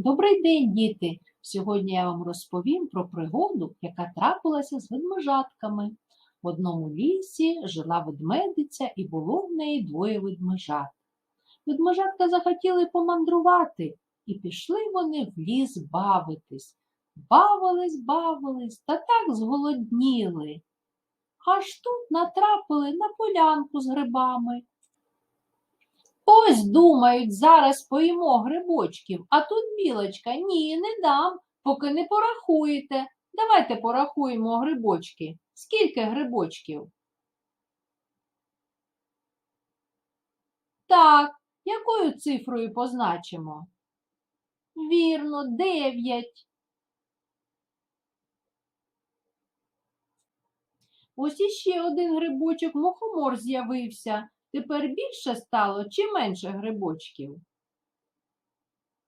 Добрий день, діти! Сьогодні я вам розповім про пригоду, яка трапилася з ведмежатками. В одному лісі жила ведмедиця і було в неї двоє ведмежат. Ведмежатка захотіли помандрувати, і пішли вони в ліс бавитись. Бавились, бавились та так зголодніли. Аж тут натрапили на полянку з грибами. Ось думають, зараз поїмо грибочків, а тут білочка, ні, не дам, поки не порахуєте. Давайте порахуємо грибочки. Скільки грибочків? Так, якою цифрою позначимо? Вірно, дев'ять. Ось іще один грибочок мухомор з'явився. Тепер більше стало чи менше грибочків?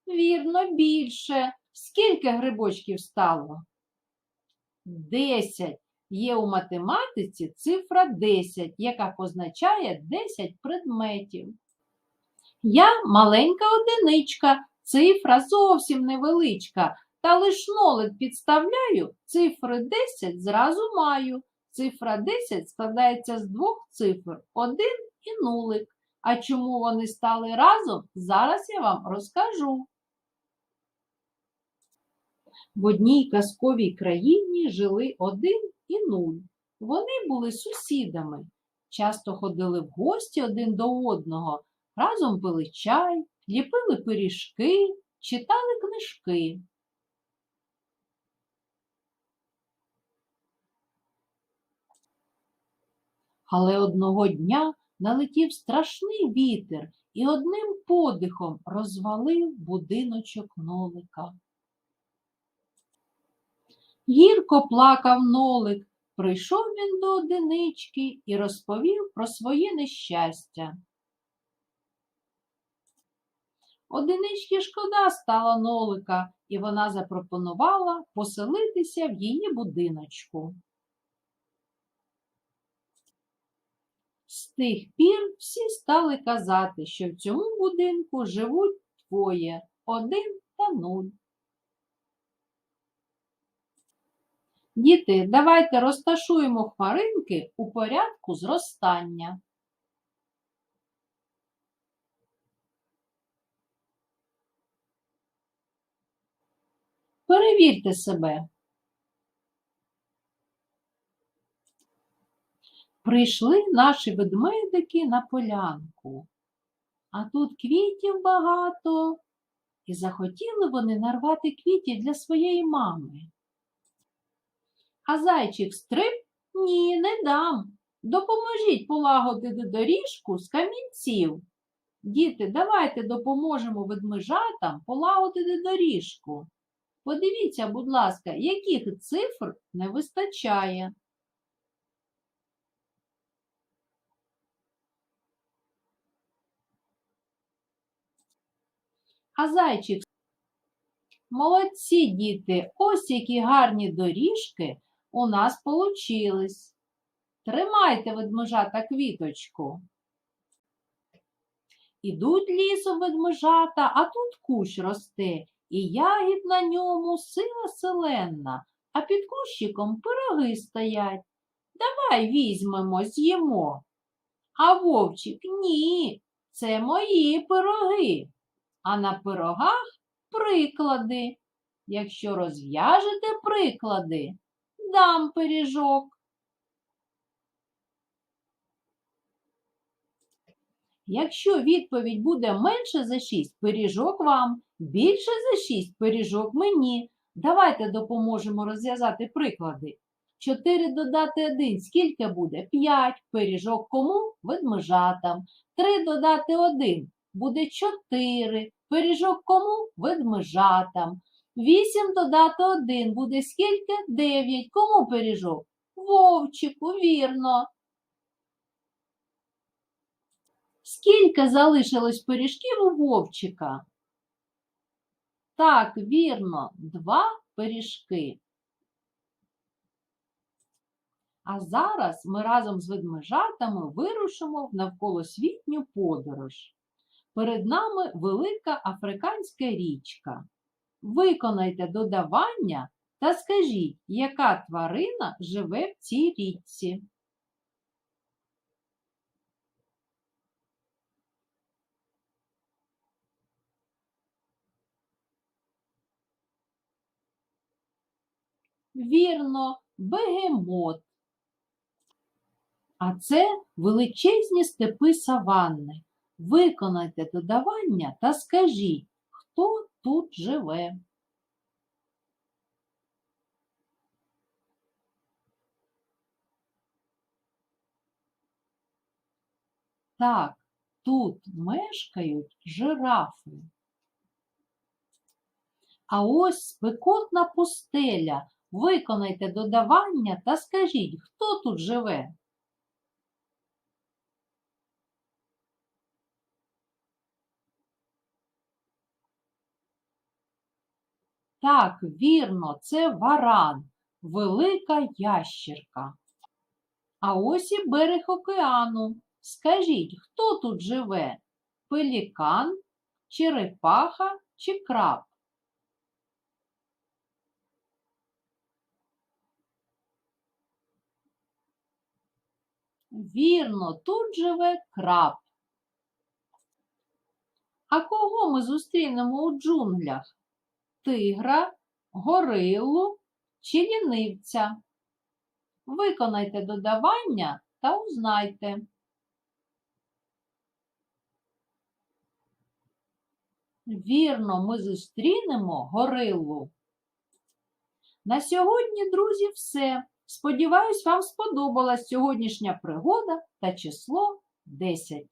Вірно, більше. Скільки грибочків стало? Десять. Є у математиці цифра 10, яка позначає 10 предметів. Я маленька одиничка, цифра зовсім невеличка, та лиш нолик підставляю, цифри 10 зразу маю. Цифра 10 складається з двох цифр 1 і нулик. А чому вони стали разом, зараз я вам розкажу. В одній казковій країні жили один і нуль. Вони були сусідами, часто ходили в гості один до одного, разом пили чай, ліпили пиріжки, читали книжки. Але одного дня налетів страшний вітер і одним подихом розвалив будиночок нолика. Гірко плакав нолик, прийшов він до одинички і розповів про своє нещастя. Одинички шкода стала нолика, і вона запропонувала поселитися в її будиночку. З тих пір всі стали казати, що в цьому будинку живуть двоє один та нуль. Діти, давайте розташуємо хмаринки у порядку зростання. Перевірте себе. Прийшли наші ведмедики на полянку, а тут квітів багато, і захотіли вони нарвати квітів для своєї мами. А зайчик стриб ні, не дам. Допоможіть полагодити доріжку з камінців. Діти, давайте допоможемо ведмежатам полагодити доріжку. Подивіться, будь ласка, яких цифр не вистачає. А зайчик. Молодці, діти, ось які гарні доріжки у нас получились. Тримайте ведмежата квіточку. Ідуть лісом ведмежата, а тут кущ росте, і ягід на ньому сила селенна, а під кущиком пироги стоять. Давай візьмемо, з'їмо. А вовчик ні, це мої пироги а на пирогах приклади. Якщо розв'яжете приклади, дам пиріжок. Якщо відповідь буде менше за 6, пиріжок вам, більше за 6 пиріжок мені. Давайте допоможемо розв'язати приклади. 4 додати 1, скільки буде? 5. Пиріжок кому? Ведмежатам. 3 додати 1 буде 4. Пиріжок кому? Ведмежатам. 8 додати 1 буде скільки? 9. Кому пиріжок? Вовчику, вірно. Скільки залишилось пиріжків у вовчика? Так, вірно, два пиріжки. А зараз ми разом з ведмежатами вирушимо в навколосвітню подорож. Перед нами велика африканська річка. Виконайте додавання та скажіть, яка тварина живе в цій річці. Вірно, бегемот. А це величезні степи саванни. Виконайте додавання та скажіть, хто тут живе. Так, тут мешкають жирафи. А ось спекотна пустеля. Виконайте додавання та скажіть, хто тут живе. Так, вірно, це варан, велика ящерка. А ось і берег океану. Скажіть, хто тут живе? Пелікан, черепаха чи краб? Вірно, тут живе краб. А кого ми зустрінемо у джунглях? Тигра, горилу чи лінивця? Виконайте додавання та узнайте. Вірно, ми зустрінемо горилу. На сьогодні, друзі, все. Сподіваюсь, вам сподобалась сьогоднішня пригода та число 10.